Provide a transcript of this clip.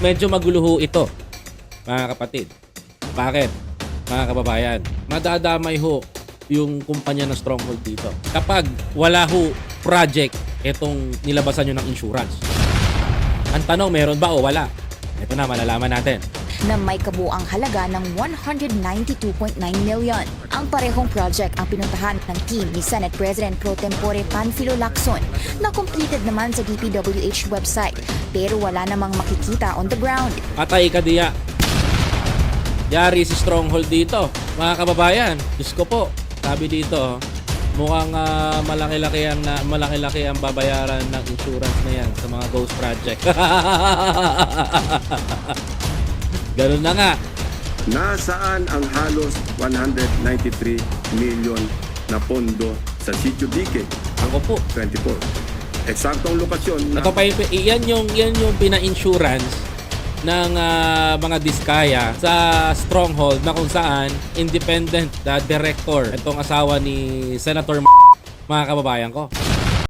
medyo magulo ho ito, mga kapatid. Bakit? Mga kababayan, madadamay ho yung kumpanya ng Stronghold dito. Kapag wala ho project itong nilabasan nyo ng insurance. Ang tanong, meron ba o wala? Ito na, malalaman natin. Na may kabuang halaga ng 192.9 million. Ang parehong project ang pinuntahan ng team ni Senate President Pro Tempore Panfilo Lacson na completed naman sa DPWH website pero wala namang makikita on the ground. Patay ka diya. Yari si Stronghold dito. Mga kababayan, Diyos ko po, sabi dito, mukhang ah, malaki-laki ang na, malaki-laki ang babayaran ng insurance na yan sa mga ghost project. Ganun na nga. Nasaan ang halos 193 million na pondo sa Sitio Dique Ako po. 24? Eksaktong lokasyon na Ito pa yan yung, yan yung pina-insurance ng ah, mga diskaya sa Stronghold na kung saan independent the director itong asawa ni Senator mga kababayan ko.